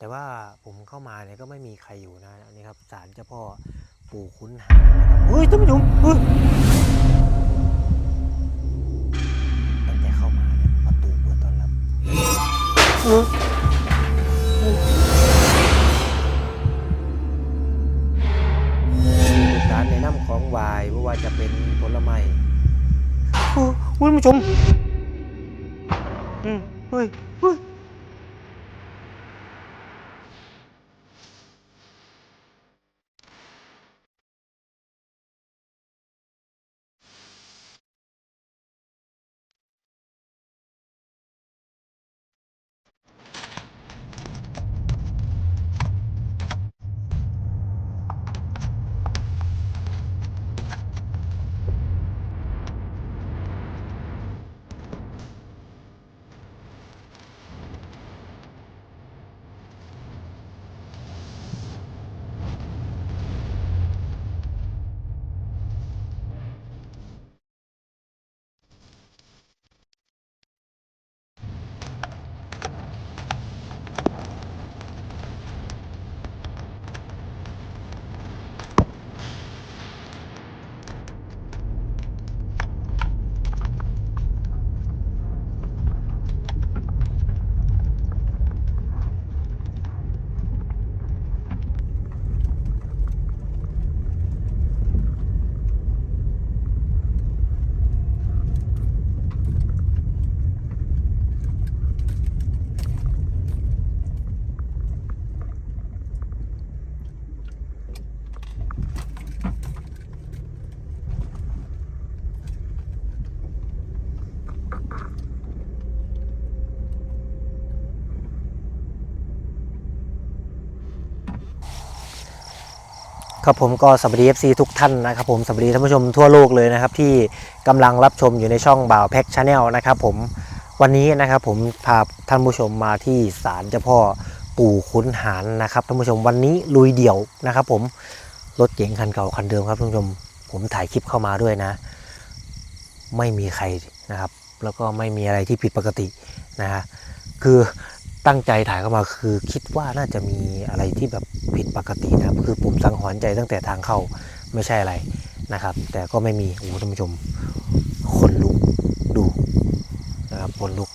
แต่ว่าผมเข้ามาเนี่ยก็ไม่มีใครอยู่นะอันนี้ครับศาลเจ้าพ่อปู่ขุนหานะครับเฮ้ยท่านผู้ชมเฮ้ยตั้งแต่เข้ามาเนี่ยประตูเปิดต้อนรับเออเฮ้ยมีร้านในน้ำของวายไม่ว่าจะเป็นผลไม้โอ้โหท่านผู้ชม ครับผมก็สวัสดี FC ทุกท่านนะครับผมสวัสดีท่านผู้ชมทั่วโลกเลยนะครับที่กำลังรับชมอยู่ในช่องบ่าวแพ็กชาแนลนะครับผมวันนี้นะครับผมพาท่านผู้ชมมาที่ศาลเจ้าพ่อปู่ขุนหารนะครับท่านผู้ชมวันนี้ลุยเดี่ยวนะครับ ผมรถเก๋งคันเก่าคันเดิมครับท่านผู้ชมผมถ่ายคลิปเข้ามาด้วยนะ ไม่มีใครนะครับ แล้วก็ไม่มีอะไรที่ผิดปกตินะฮะคือ ตั้งใจถ่ายเข้ามาคือคิดว่าน่าจะมีอะไรที่แบบผิดปกตินะครับ คือผมสังหรณ์ใจตั้งแต่ทางเข้าไม่ใช่อะไรนะครับ แต่ก็ไม่มีโอ้ท่านผู้ชมคนลุกดูนะครับคนลุก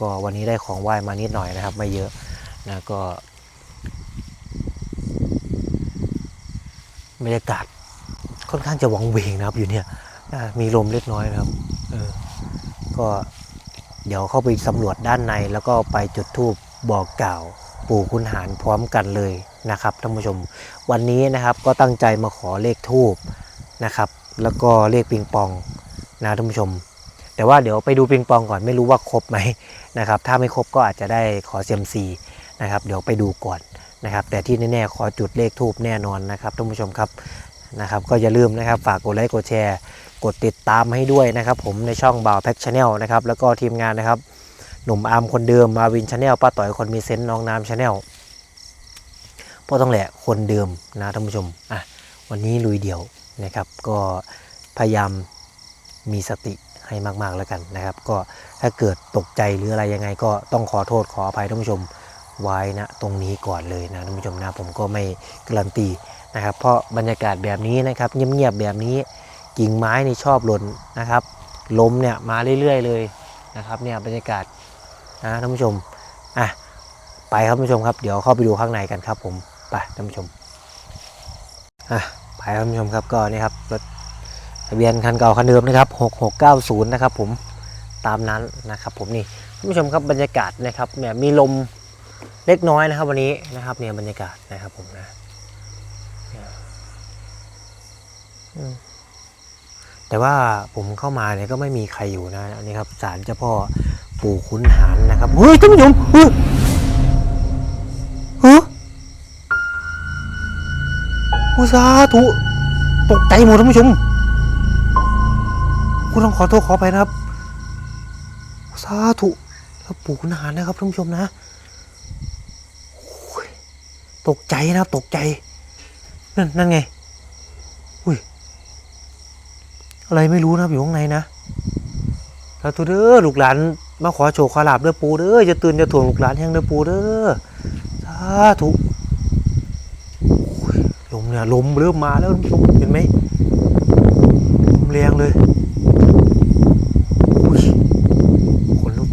ก็วันนี้ได้ของไหว้มานิดหน่อยนะครับ ไม่เยอะนะก็บรรยากาศค่อนข้างจะหวังเวงนะครับอยู่เนี่ยมีลมเล็กน้อยนะครับออก็ เดี๋ยวเข้าไปสำรวจด้านในแล้วก็ไปจุดธูปบอกกล่าว ปู่คุณหารพร้อมกันเลยนะครับท่านผู้ชม วันนี้นะครับก็ตั้งใจมาขอเลขทูบนะครับ แล้วก็เลขปิงปองนะท่านผู้ชม แต่ว่าเดี๋ยวไปดูปิงปองก่อนไม่รู้ว่าครบไหมนะครับ ถ้าไม่ครบก็อาจจะได้ขอเซียมซีนะครับ เดี๋ยวไปดูก่อนนะครับ แต่ที่แน่ๆขอจุดเลขทูบแน่นอนนะครับท่านผู้ชมครับนะครับ ก็อย่าลืมนะครับ ฝากกดไลค์กดแชร์ กดติดตามให้ด้วยนะครับ ผมในช่องบ่าวแพ็กชาแนลนะครับแล้วก็ทีมงานนะครับ หนุ่มอาร์มคนเดิมมาวินชาแนลป้าต่อยคนมีเซนต์น้องน้ำชาแนลพ่อต้องแหละคนเดิมนะท่านผู้ชมอะวันนี้ลุยเดี่ยวนะครับ ก็พยายามมีสติให้มากๆแล้วกันนะครับ ก็ถ้าเกิดตกใจหรืออะไรยังไง ก็ต้องขอโทษขออภัยท่านผู้ชมไว้นะตรงนี้ก่อนเลยนะท่านผู้ชมนะผมก็ไม่การันตีนะครับ เพราะบรรยากาศแบบนี้นะครับเงียบๆแบบนี้ กิ่งไม้นี่ชอบหล่นนะครับ ลมเนี่ยมาเรื่อยๆเลยนะครับเนี่ยบรรยากาศนะท่านผู้ชมอะไปครับท่านผู้ชมครับ เดี๋ยวเข้าไปดูข้างในกันครับผมไปท่านผู้ชมอะไปครับท่านผู้ชมครับก็นี่ครับรถทะเบียนคันเก่าคันเดิมนะครับ 6690 นะครับผมตามนั้นนะครับผมนี่ท่านผู้ชมครับบรรยากาศนะครับเนี่ยมีลมเล็กน้อยนะครับ วันนี้นะครับเนี่ยบรรยากาศนะครับผมนะ อืม แต่ว่าผมเข้ามาเนี่ยก็ไม่มีใครอยู่นะอันนี้ครับศาลเจ้าพ่อปู่ขุนหารนะครับเฮ้ยท่านผู้ชมเฮ้ยเฮ้ยโอ้สาธุตกใจหมดท่านผู้ชมคุณต้องขอโทษขอไปนะครับ สาธุครับปู่ขุนหารนะครับท่านผู้ชมนะตกใจนะครับตกใจ นั่นนั่นไง อุ้ย อะไรไม่รู้นะครับอยู่ข้างในนะสาธุเด้อลูกหลานมาขอโชคขอลาบเด้อปูเด้อจะตื่นจะถ่วงลูกหลานแห่งเด้อปูเด้อสาธุลมเนี่ยลมเริ่มมาแล้วท่านผู้ชมเห็นไหมลมแรงเลยคนลุก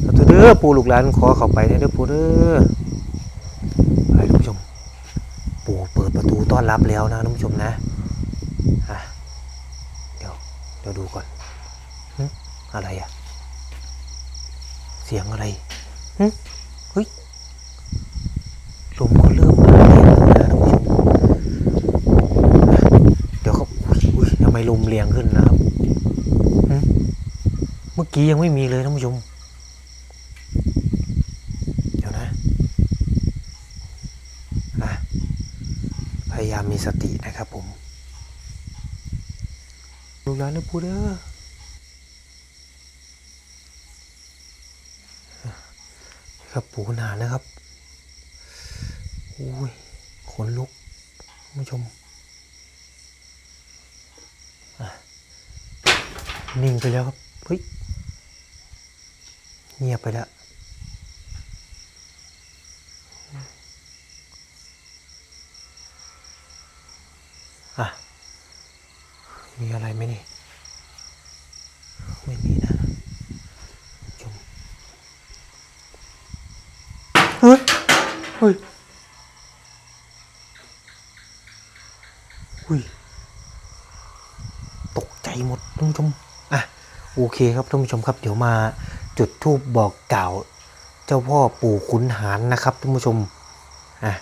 เอาเถอะเด้อปูลูกหลานขอเข้าไปเนี่เด้อปูเด้อไปท่านผู้ชม ปู่เปิดประตูต้อนรับแล้วนะท่านผู้ชมนะ ดี๋ยวเดี๋ยวดูก่อนอะไรอะเสียงอะไรเฮ้ยลมก็เริ่มมาแล้วนะท่านผู้ชมเดี๋ยวเขาอุ้ยทำไมลมแรงขึ้นนะครับเมื่อกี้ยังไม่มีเลยท่านผู้ชมเดี๋ยวนะอะพยายามมีสตินะครับผมลูกหลานนะพูดเด้อครับปูหนานะครับอุ้ยขนลุกผู้ชมอะนิ่งไปแล้วครับเฮ้ยเงียบไปแล้วอะมีอะไรไหมนี่ ไม่มีนะชมเฮ้ยเฮ้ยอุ้ยตกใจหมดท่านผู้ชมอะโอเคครับท่านผู้ชมครับ เดี๋ยวมาจุดธูปบอกกล่าว เจ้าพ่อปู่ขุนหารนะครับท่านผู้ชมอะ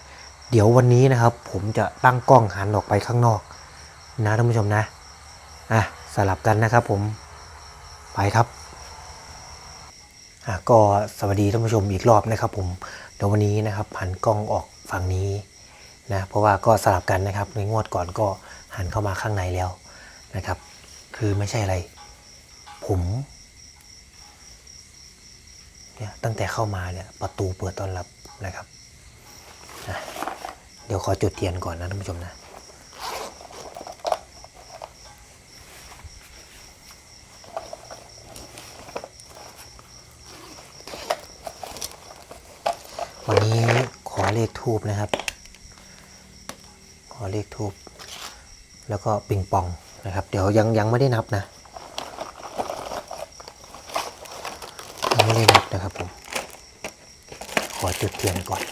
เดี๋ยววันนี้นะครับ ผมจะตั้งกล้องหันออกไปข้างนอก นะท่านผู้ชมนะอะสลับกันนะครับผม ไปครับอะก็สวัสดีท่านผู้ชมอีกรอบนะครับผมเดี๋ยววันนี้นะครับหันกล้องออกฝั่งนี้นะเพราะว่าก็สลับกันนะครับในงวดก่อนก็หันเข้ามาข้างในแล้วนะครับ คือไม่ใช่อะไร ผมเนี่ยตั้งแต่เข้ามาเนี่ยประตูเปิดต้อนรับนะครับนะเดี๋ยวขอจุดเทียนก่อนนะท่านผู้ชมนะ วันนี้ขอเลขทูบนะครับ ขอเลขทูบแล้วก็ปิงปองนะครับ เดี๋ยวยังยังไม่ได้นับนะยังไม่ได้นับนะครับผม ขอจุดเทียนก่อน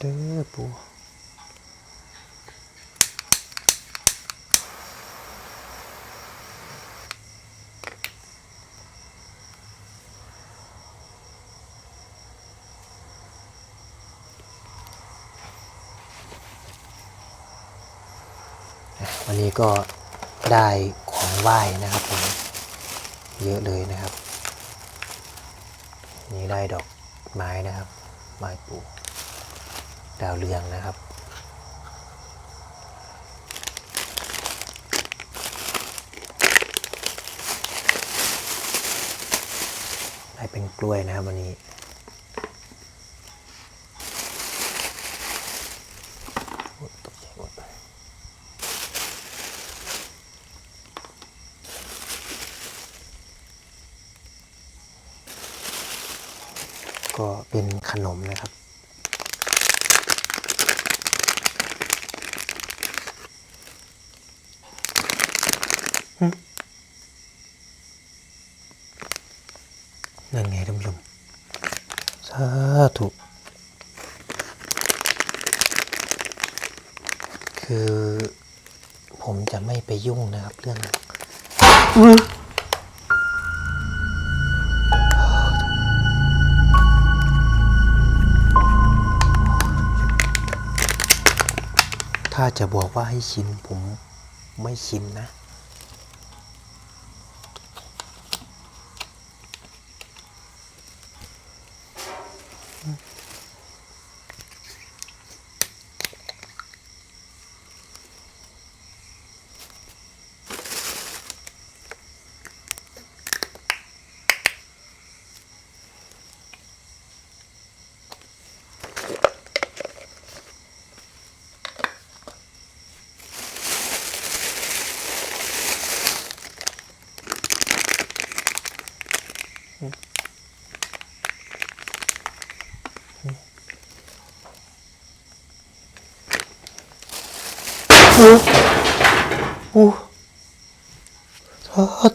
เด้อปู วันนี้ก็ได้ของไหว้นะครับผมเยอะเลยนะครับ นี่ได้ดอกไม้นะครับไม้ปูดาวเรืองนะครับได้เป็นกล้วยนะครับวันนี้ โอ๊ยตกใจหมด ก็เป็นขนมนะครับ หึ นั่นไงท่านผู้ชมสาธุคือผมจะไม่ไปยุ่งนะครับเรื่องถ้าจะบอกว่าให้ชินผมไม่ชินนะ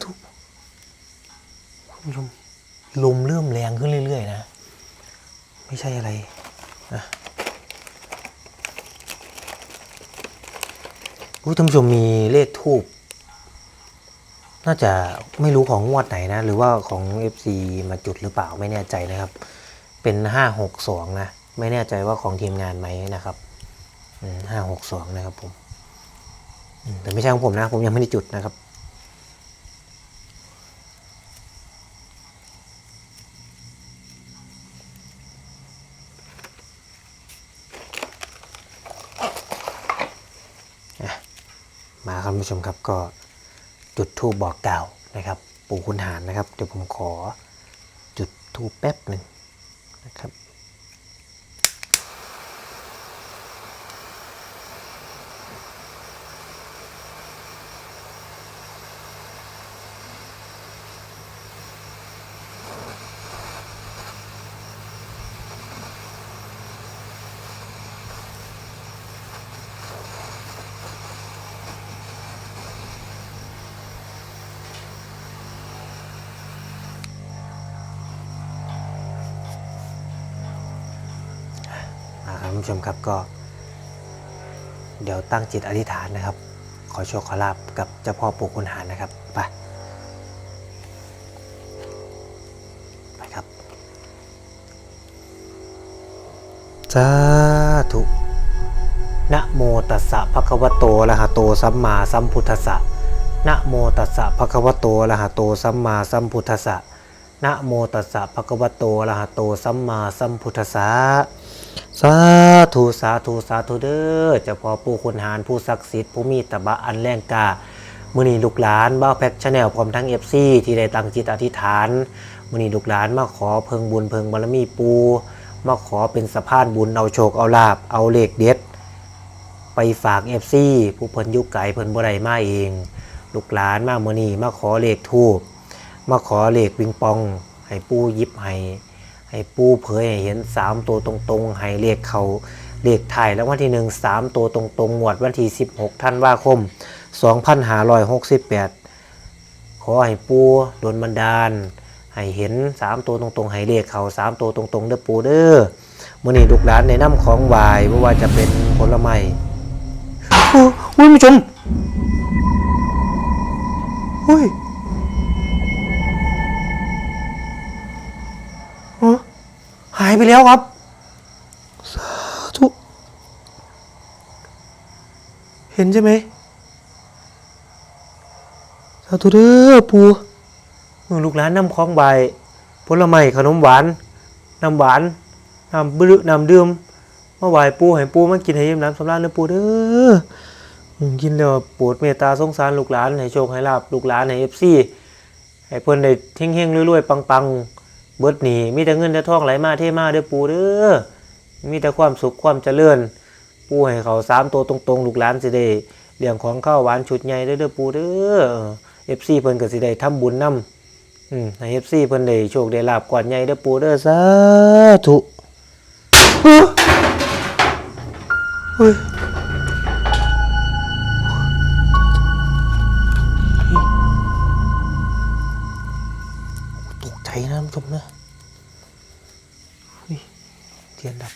ธุคุณผู้ชมลมเริ่มแรงขึ้นเรื่อย ๆ นะ ไม่ใช่อะไรนะผู้ท่านผู้ชมมีเลขทูบน่าจะไม่รู้ของงวดไหนนะ หรือว่าของ FC มาจุดหรือเปล่าไม่แน่ใจนะครับ เป็นห้าหกสองนะ ไม่แน่ใจว่าของทีมงานไหมนะครับห้าหกสองนะครับผมแต่ไม่ใช่ของผมนะ ผมยังไม่ได้จุดนะครับ ครับคุณผู้ชมครับก็จุดทูบบอกกล่าวนะครับ ปู่คุณหารนะครับ เดี๋ยวผมขอจุดทูบแป๊บหนึ่งนะครับ ผู้ชมครับก็ เดี๋ยวตั้งจิตอธิษฐานนะครับ ขอโชคขอลาบกับเจ้าพ่อปู่คุณหารนะครับไปไปครับสาธุนะโมตัสสะภะคะวะโตอะระหะโตสัมมาสัมพุทธัสสะนะโมตัสสะภะคะวะโตอะระหะโตสัมมาสัมพุทธัสสะนะโมตัสสะภะคะวะโตอะระหะโตสัมมาสัมพุทธัสสะ สาธุสาธุสาธุเด้อเจ้าพ่อปู่คุณหารผู้ศักดิ์สิทธิ์ผู้มีตบะอันแรงกามือนีลูกหลานบ้าแพ็กชาแนลพร้อมทั้งเอฟซีที่ได้ตั้งจิตอธิษฐานมือนีลูกหลานมาขอเพิงบุญเพิงบารมีปูมาขอเป็นสะพานบุญเอาโชคเอาลาบเอาเลขเด็ด ไปฝากเอฟซีผู้เพิ่นอยุกไก่เพิ่นบ่ได้มาเอง ลูกหลานมามือนีมาขอเลขทูบมาขอเลขปิงปองให้ปูยิบให้ ให้ปูเผยให้เห็น 3 ตัวตรงๆ ให้เลขเขาเลขถ่ายแล้ววันที่ 1 3 ตัวตรงๆงวดวันที่ 16ธันวาคม 2568 ขอให้ปูโดนบันดาล ให้เห็น 3 ตัวตรงๆ ให้เลขเขา3 ตัวตรงๆ เด้อปูเด้อมื่อนี้ลูกหลานในน้ำของวายไม่ว่าจะเป็นผลไม้โอ้ยผู้ชมเฮ้ย หายไปแล้วครับสาธุเห็นใช่ไหมสาธุเด้อปูเออลูกหลานนำคล้องใบผลไม้ขนมหวานนำหวานนำบรึน้ำดื่มมาไหวปูให้ปูมากินให้ยิ้มน้ำสำราญเด้อปูเด้อกินแล้วปรดเมตตาสงสารลูกหลานให้โชคให้ลาบลูกหลานให้เอฟซีให้เพิ่อนได้เฮงๆรวยๆปังๆ เบิดหนีมีแต่เงินแต่ทองไหลมาเทมาเด้อปูเด้อมีแต่ความสุขความเจริญ ปูให้เขาสามตัวตรงๆลูกหลานสิได้เลี้ยงของข้าวหวานชุดใหญ่เด้อเด้อปูเด้อเอฟซีเพิ่นก็สิได้ทำบุญนำอืมให้เอฟซีเพิ่นได้โชคได้ลาบก่อนใหญ่เด้อปูเด้อสาธุเฮ้ย กใจนะนผู้ชมนะเฮ้ยเทียนดับ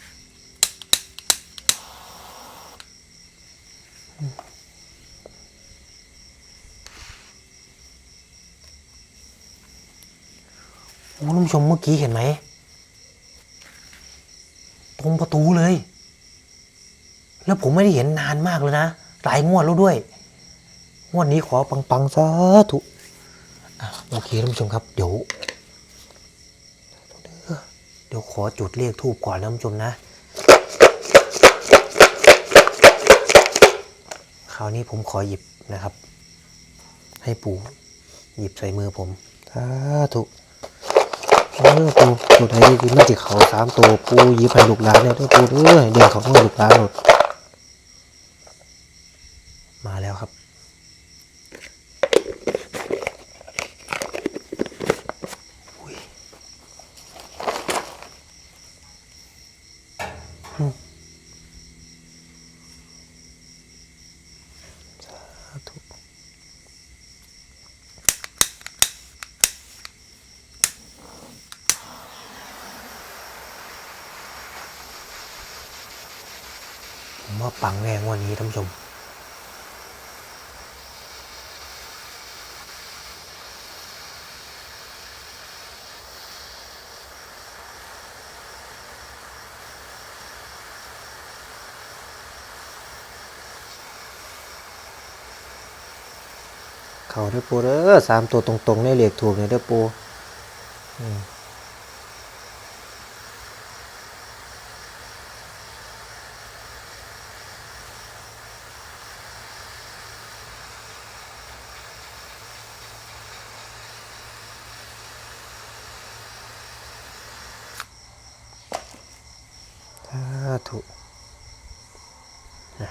โอ้ท่านผู้ชมเมื่อกี้เห็นไหม ตรงประตูเลย แล้วผมไม่ได้เห็นนานมากเลยนะ หลายงวดแล้วด้วย งวดนี้ขอปังๆสาธุอะโอเคท่านผู้ชมครับ เดี๋ยว เดี๋ยวขอจุดเรียกทูบก่อนนะท่านผู้ชมนะ คราวนี้ผมขอหยิบนะครับ ให้ปู่หยิบใส่มือผมสาธุเออปูจุดให้ดีมันติเขาสามตัวปูหยิบให้ลูกหลานเนี่ยด้วยปูด้วยเดี๋ยวเขาให้ลูกหลานหมดมาแล้วครับ อุ้ย ว่าปังแน่งวันนี้ท่านผู้ชม เขาเด้อปูเด้อสามตัวตรงๆในเหลขถูกเนี่ยเด้อปูอืมสาธุนะ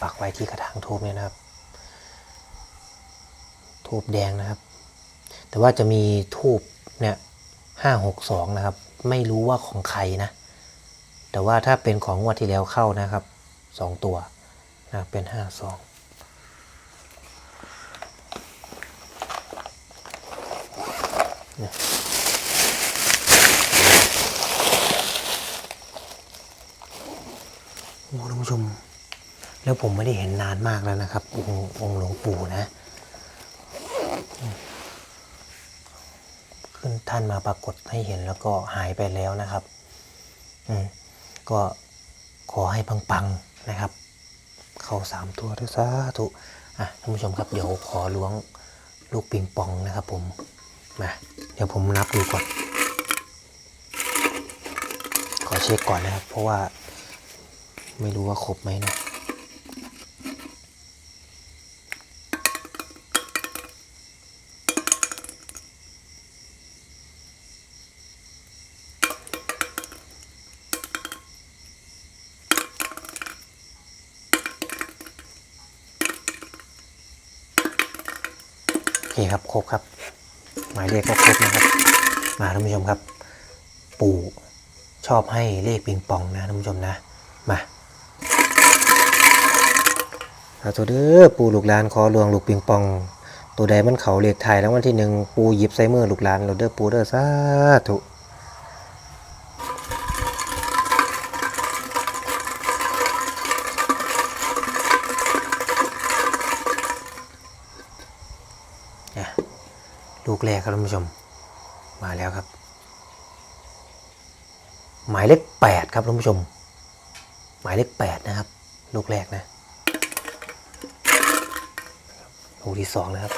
ปักไว้ที่กระถางทูบเนี่ยนะครับ ทูบแดงนะครับ แต่ว่าจะมีทูบเนี่ยห้าหกสองนะครับ ไม่รู้ว่าของใครนะ แต่ว่าถ้าเป็นของงวดที่แล้วเข้านะครับสองตัวนะเป็นห้าสองโอ้ท่านผู้ชม แล้วผมไม่ได้เห็นนานมากแล้วนะครับองค์องค์หลวงปู่นะ ขึ้นท่านมาปรากฏให้เห็นแล้วก็หายไปแล้วนะครับอืมก็ขอให้ปังๆนะครับ เข้าสามตัวด้วยสาธุอะท่านผู้ชมครับเดี๋ยวขอล้วงลูกปิงปองนะครับผมมาเดี๋ยวผมนับดูก่อน ขอเช็คก่อนนะครับ เพราะว่าไม่รู้ว่าครบไหมนะ เคครับครบครับ หมายเลขก็ครบนะครับ มาท่านผู้ชมครับ ปู่ชอบให้เลขปิงปองนะท่านผู้ชมนะ มาเอาตัวเด้อปู่ลูกหลานขอลวงลูกปิงปอง ตัวใดมันเขาเลขไทายแล้ววันที่หนึ่งปูหยิบใส่มือลูกหลานเราเด้อปูเด้อสาธุเนี่ยลู กแรกครับท่านผู้ชม มาแล้วครับ หมายเลขแปดครับท่านผู้ชม หมายเลขแปดนะครับลูกแรกนะลูกที่สองนะครับ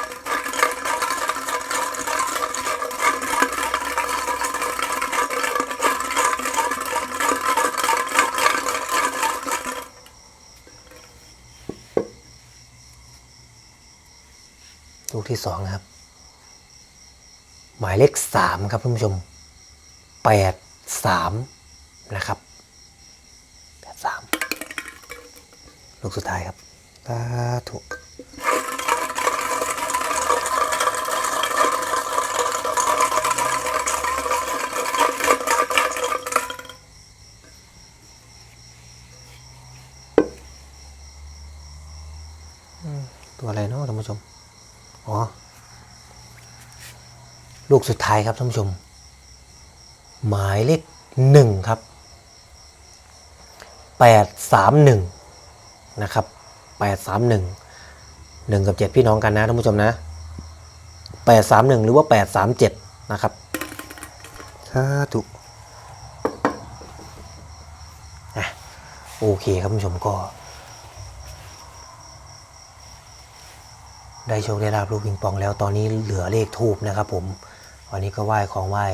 ลูกที่สองนะครับ หมายเลขสามครับท่านผู้ชมแปดสามนะครับแปดสามลูกสุดท้ายครับสาธุอืมตัวอะไรเนาะท่านผู้ชม อ๋อ ลูกสุดท้ายครับท่านผู้ชม หมายเลขหนึ่งครับแปดสามหนึ่งนะครับแปดสามหนึ่งหนึ่งกับเจ็ดพี่น้องกันนะท่านผู้ชมนะแปดสามหนึ่งหรือว่าแปดสามเจ็ดนะครับสาธุอะโอเคครับท่านผู้ชมก็ ได้โชคได้ลาบลูกปิงปองแล้วตอนนี้เหลือเลขทูบนะครับผม วันนี้ก็ไหว้ของไหว้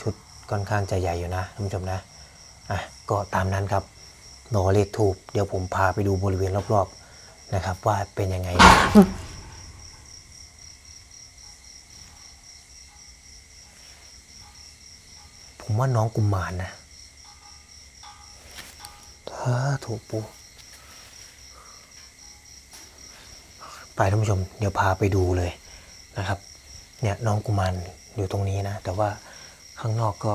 ชุดค่อนข้างจะใหญ่อยู่นะท่านผู้ชมนะอะก็ตามนั้นครับรอเลขทูบเดี๋ยวผมพาไปดูบริเวณรอบๆนะครับ ว่าเป็นยังไงนะผมว่าน้องกุมมารนะถ้าถูกปูไปท่านผู้ชม เดี๋ยวพาไปดูเลยนะครับ เนี่ยน้องกุมารอยู่ตรงนี้นะ แต่ว่าข้างนอกก็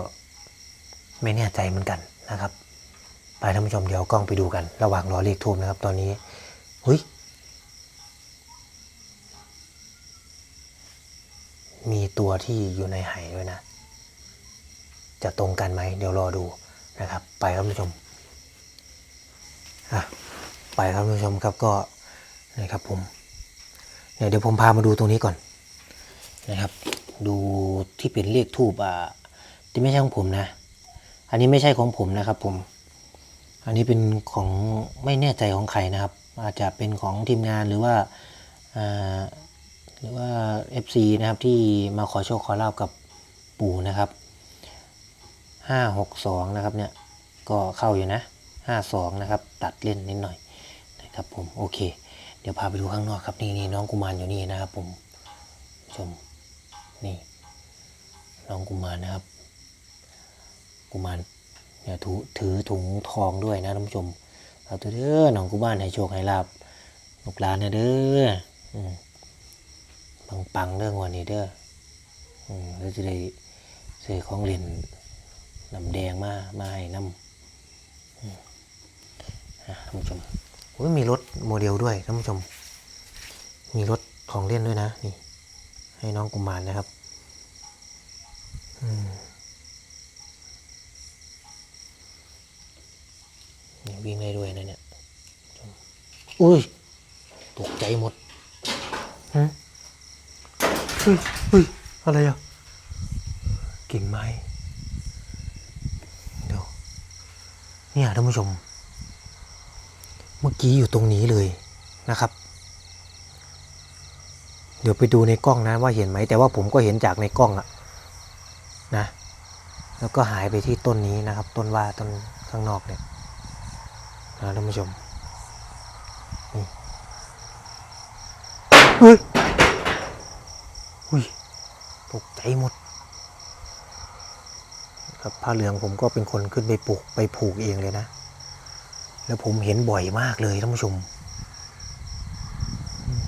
ไม่แน่ใจเหมือนกันนะครับ ไปท่านผู้ชมเดี๋ยวกล้องไปดูกัน ระหว่างรอเลขทูบนะครับ ตอนนี้หุยมีตัวที่อยู่ในไหด้วยนะ จะตรงกันไหมเดี๋ยวรอดูนะครับ ไปครับท่านผู้ชมอะไปครับท่านผู้ชมครับก็นะครับผมเดี๋ยวผมพามาดูตรงนี้ก่อน นะครับ ดูที่เป็นเลขทูบอ่าที่ไม่ใช่ของผมนะ อันนี้ไม่ใช่ของผมนะครับผม อันนี้เป็นของไม่แน่ใจของใครนะครับ อาจจะเป็นของทีมงานหรือว่าหรือว่า FC นะครับที่มาขอโชคขอลาบกับปู่นะครับห้าหกสองนะครับเนี่ยก็เข้าอยู่นะห้าสองนะครับตัดเล่นนิดหน่อยนะครับผมโอเค เดี๋ยวพาไปดูข้างนอกครับนี่นี่น้องกุมารอยู่นี่นะครับผมชม นี่น้องกุมารนะครับ กุมารเนี่ยถือถือถุงทองด้วยนะท่านผู้ชมเอาตัวเด้อน้องกุมารให้โชคให้ลาบลูกหลานนะเด้อปังปังๆเด้องวันนี้เด้อแล้วจะได้ซื้อของเล่นน้ำแดงมามาให้น้ำท่านผู้ชมโอ้ยมีรถโมเดลด้วยท่านผู้ชม มีรถของเล่นด้วยนะนี่ ให้น้องกุมารนะครับอืมนี่วิ่งได้ด้วยนะเนี่ยอุ้ยตกใจหมดฮะเฮ้ยเฮ้ยอะไรอะกิ่งไม้เดี๋ยวเนี่ยท่านผู้ชม เมื่อกี้อยู่ตรงนี้เลยนะครับเดี๋ยวไปดูในกล้องนะว่าเห็นไหม แต่ว่าผมก็เห็นจากในกล้องอะนะ แล้วก็หายไปที่ต้นนี้นะครับ ต้นว่าต้นข้างนอกเนี่ยนะท่านผู้ชมนี่เฮ้ยอุ้ยตกใจหมดครับผ้าเหลืองผมก็เป็นคนขึ้นไปปลูกไปผูกเองเลยนะ แล้วผมเห็นบ่อยมากเลยท่านผู้ชมอืม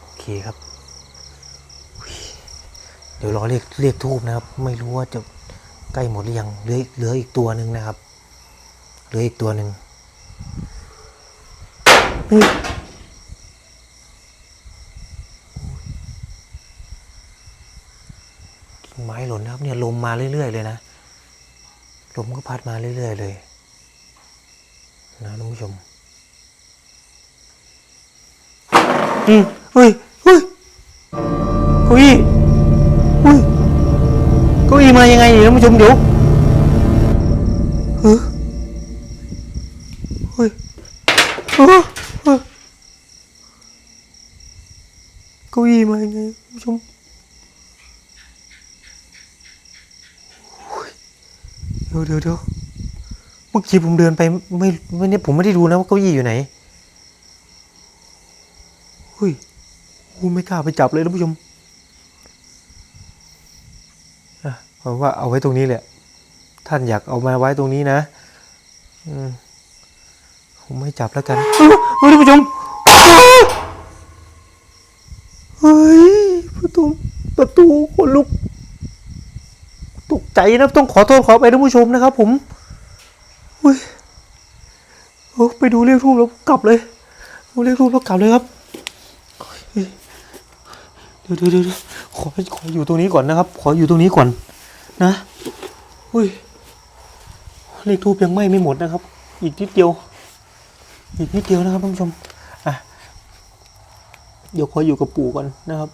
โอเคครับ เดี๋ยวรอเรียกเรียกทูบนะครับ ไม่รู้ว่าจะใกล้หมดหรือยังเหลือเหลืออีกตัวหนึ่งนะครับเหลืออีกตัวหนึ่งกิ่งไม้หล่นนะครับเนี่ยลมมาเรื่อยๆเลยนะลมก็พัดมาเรื่อยๆเลยนะท่านผู้ชม อืมเฮ้ย เฮ้ยเก้าอี้เฮ้ยเก้าอี้มายังไงเนี่ยท่านผู้ชมเดี๋ยวเฮ้ยเฮ้ยเฮ้ยเฮ้ยก้าอี้มายังไงคุณผู้ชมเดี๋ยวเดี๋ยวเดี๋ยวเมื่อกี้ผมเดินไปไม่ไม่เนี่ยผมไม่ได้ดูนะว่าเก้าอี้อยู่ไหนเฮ้ยโอ้ไม่กล้าไปจับเลยท่านผู้ชมอะผม ว่าเอาไว้ตรงนี้แหละ ท่านอยากเอามาไว้ตรงนี้นะอืผมไม่จับแล้วกันท่านผู้ชมเฮ้ยประตูประตูคนลุกตกใจนะต้องขอโทษขอไปท่านผู้ชมนะครับ ผมเฮ้ยโอ้ไปดูเรียกรูปแล้วกลับเลยดูเรียกรูปแล้วกลับเลยครับเดี๋ยวเดี๋ยวเดี๋ยวขอขออยู่ตรงนี้ก่อนนะครับ ขออยู่ตรงนี้ก่อน นะ อุ้ย เลขทูบยังไหม้ไม่หมดนะครับ อีกนิดเดียว อีกนิดเดียวนะครับท่านผู้ชม อะ เดี๋ยวขออยู่กับปู่ก่อนนะครับ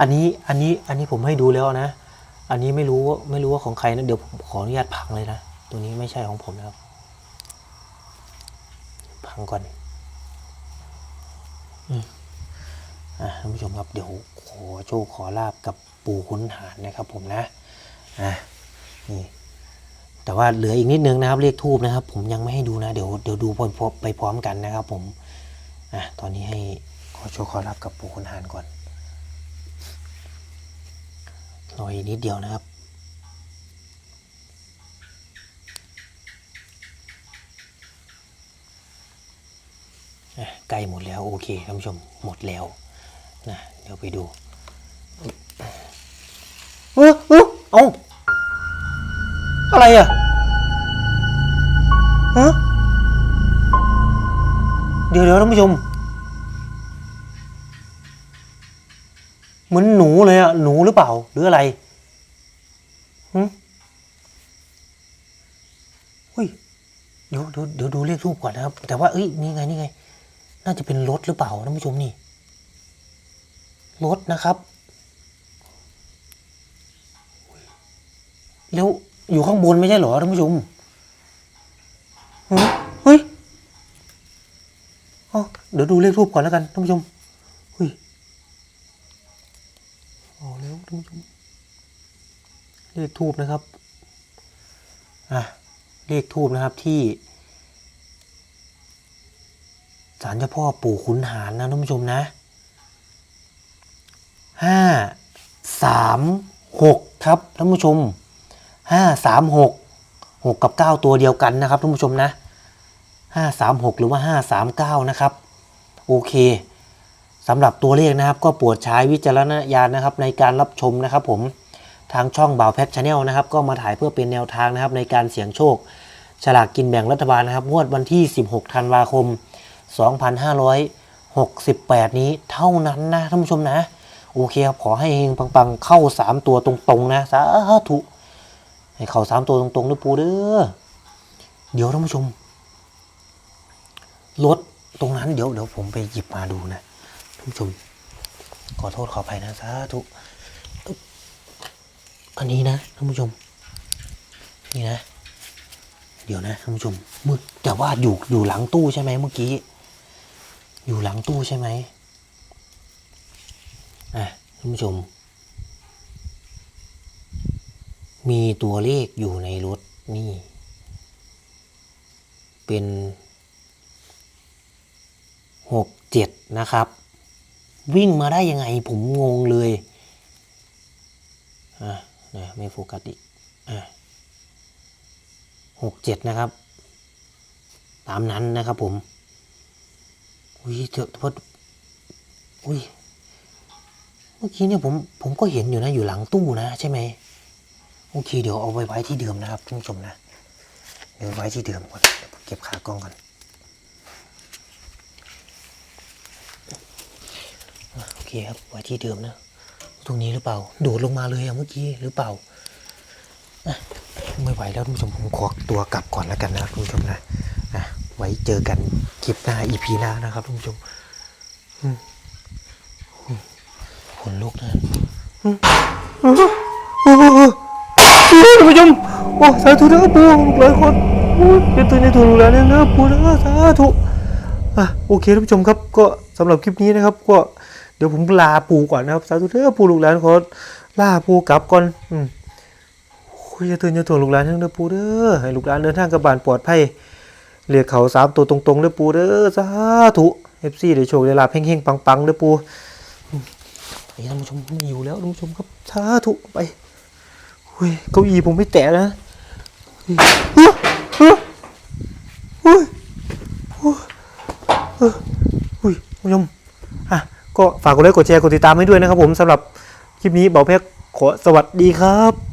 อันนี้ อันนี้ อันนี้ผมให้ดูแล้วนะ อันนี้ไม่รู้ว่าไม่รู้ว่าของใครนะ เดี๋ยวผมขออนุญาตพังเลยนะ ตัวนี้ไม่ใช่ของผมนะครับ พังก่อน อืมอะท่านผู้ชมครับเดี๋ยวขอโชคขอลาบกับปู่ขุนหารนะครับผมนะ อะนี่แต่ว่าเหลืออีกนิดนึงนะครับเลขทูบนะครับ ผมยังไม่ให้ดูนะเดี๋ยวเดี๋ยวดูพร้อมไปพร้อมกันนะครับ ผมอะตอนนี้ให้ขอโชว์ขอรับกับปู่คุณหานก่อนรออีกนิดเดียวนะครับใกล้หมดแล้ว โอเคท่านผู้ชมหมดแล้วนะเดี๋ยวไปดูเออเออเอา อะไรอะฮะเดี๋ยวเดี๋ยวท่านผู้ชม เหมือนหนูเลยอะหนูหรือเปล่า หรืออะไรหึเฮ้ยเดี๋ยวเดี๋ยวเดี๋ยวดูเลขทูบก่อนนะครับ แต่ว่าเอ้ยนี่ไงนี่ไง น่าจะเป็นรถหรือเปล่าท่านผู้ชมนี่รถนะครับแล้ว อยู่ข้างบนไม่ใช่เหรอท่านผู้ชมเฮ้ยเฮ้ยอ๋อเดี๋ยวดูเลขทูบก่อนแล้วกันท่านผู้ชมเฮ้ยเอาแล้วท่านผู้ชม เลขทูบนะครับ อะ เลขทูบนะครับที่ศาลเจ้าพ่อปู่ขุนหารนะท่านผู้ชมนะห้าสามหกครับท่านผู้ชม ห้าสามหกหกกับเก้าตัวเดียวกันนะครับท่านผู้ชมนะห้าสามหกหรือว่าห้าสามเก้านะครับโอเคสำหรับตัวเลขนะครับ ก็ปรดใช้วิจารณญาณนะครับ ในการรับชมนะครับผมทางช่องบ่าวแพทชาแนลนะครับ ก็มาถ่ายเพื่อเป็นแนวทางนะครับ ในการเสี่ยงโชค ฉลากกินแบ่งรัฐบาลนะครับงวดวันที่ 16 ธันวาคม 2568 นี้เท่านั้นนะท่านผู้ชมนะ โอเคครับ ขอให้เฮงปังๆ เข้า 3 ตัวตรงๆ นะ สาธุ ให้เข้า3ตัวตรงๆด้วยปูเด้อ เดี๋ยวท่านผู้ชม รถตรงนั้นเดี๋ยวเดี๋ยวผมไปหยิบมาดูนะท่านผู้ชม ขอโทษขออภัยนะสาธุอันนี้นะท่านผู้ชม นี่นะ เดี๋ยวนะท่านผู้ชมมืดแต่ว่าอยู่อยู่หลังตู้ใช่ไหมเมื่อกี้ อยู่หลังตู้ใช่ไหมอะท่านผู้ชม มีตัวเลขอยู่ในรถนี่ เป็นหกเจ็ดนะครับ วิ่งมาได้ยังไงผมงงเลยอะนะไม่โฟกัสอีกอะหกเจ็ดนะครับ ตามนั้นนะครับผม อุ้ยเถอะพออุ้ยเมื่อกี้เนี่ยผมผมก็เห็นอยู่นะอยู่หลังตู้นะใช่ไหม โอเค เดี๋ยวเอาไปไว้ที่เดิมนะครับท่านผู้ชมนะ เดี๋ยวไว้ที่เดิมก่อนเก็บขากล้องก่อนโอเคครับไว้ที่เดิมนะ ตรงนี้หรือเปล่า โดดลงมาเลยอะเมื่อกี้หรือเปล่าไม่ไหวแล้วท่านผู้ชมผมขอตัวกลับก่อนแล้วกันนะครับท่านผู้ชมนะอะไว้เจอกันคลิปหน้า EP หน้านะครับท่านผู้ชมขนลุกนะ ท่านผู้ชมโอ้สาธุนะปูหลายคนโอ้ยเป็นตัวในถูกแล้วเนี่ยนะปูนะสาธุอะโอเคท่านผู้ชมครับก็สำหรับคลิปนี้นะครับ ก็เดี๋ยวผมลาปูก่อนนะครับสาธุเด้อปูลูกหลานขอลาปูกลับก่อนอืมโอ้ยอย่าตื่นอย่าถ่วงลูกหลานทั้งเด้อปูเด้อให้ลูกหลานเดินทางกลับบ้านปลอดภัยเรียกเขาสามตัวตรงๆเด้อปูเด้อสาธุเอฟซีได้โชคได้ลาภเฮงๆปังๆเด้อปูอืมไอ้ท่านผู้ชมไม่อยู่แล้วท่านผู้ชมครับสาธุไป เฮ้ยเก้าอี้ผมไม่แตะนะอุ้ยเฮ้ยเฮ้ยเฮ้ยเฮ้ยเฮ้ยท่านผู้ชมอะก็ฝากกดไลค์กดแชร์กดติดตามให้ด้วยนะครับผมสำหรับคลิปนี้เบาแพกขอสวัสดีครับ